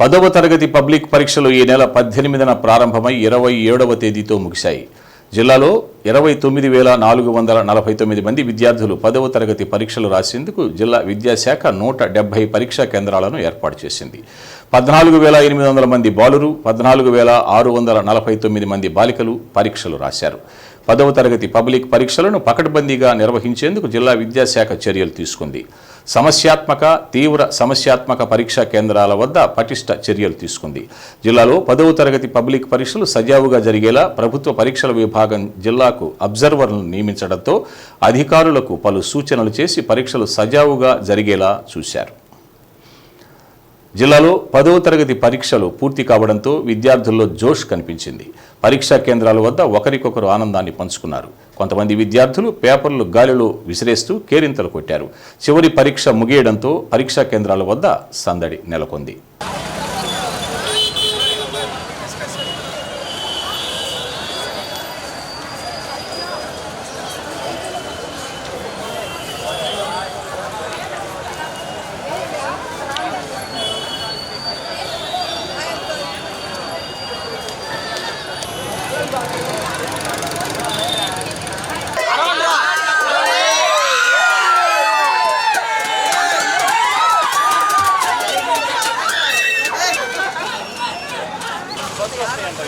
పదవ తరగతి పబ్లిక్ పరీక్షలు ఈ నెల పద్దెనిమిదిన ప్రారంభమై ఇరవై ఏడవ తేదీతో ముగిశాయి. జిల్లాలో ఇరవై తొమ్మిది వేల నాలుగు వందల నలభై తొమ్మిది మంది విద్యార్థులు పదవ తరగతి పరీక్షలు రాసేందుకు జిల్లా విద్యాశాఖ నూట డెబ్బై పరీక్షా కేంద్రాలను ఏర్పాటు చేసింది. పద్నాలుగు వేల ఎనిమిది వందల మంది బాలురు పద్నాలుగు వేల ఆరు వందల నలభై తొమ్మిది మంది బాలికలు పరీక్షలు రాశారు. పదవ తరగతి పబ్లిక్ పరీక్షలను పకడ్బందీగా నిర్వహించేందుకు జిల్లా విద్యాశాఖ చర్యలు తీసుకుంది. సమస్యాత్మక తీవ్ర సమస్యాత్మక పరీక్షా కేంద్రాల వద్ద పటిష్ట చర్యలు తీసుకుంది. జిల్లాలో పదవ తరగతి పబ్లిక్ పరీక్షలు సజావుగా జరిగేలా ప్రభుత్వ పరీక్షల విభాగం జిల్లాకు అబ్జర్వర్లను నియమించడంతో అధికారులకు పలు సూచనలు చేసి పరీక్షలు సజావుగా జరిగేలా చూశారు. జిల్లాలో పదవ తరగతి పరీక్షలు పూర్తి కావడంతో విద్యార్థుల్లో జోష్ కనిపించింది. పరీక్షా కేంద్రాల వద్ద ఒకరికొకరు ఆనందాన్ని పంచుకున్నారు. కొంతమంది విద్యార్థులు పేపర్లు గాలిలో విసిరేస్తూ కేరింతలు కొట్టారు. చివరి పరీక్ష ముగియడంతో పరీక్షా కేంద్రాల వద్ద సందడి నెలకొంది. బతులు వస్తాయంట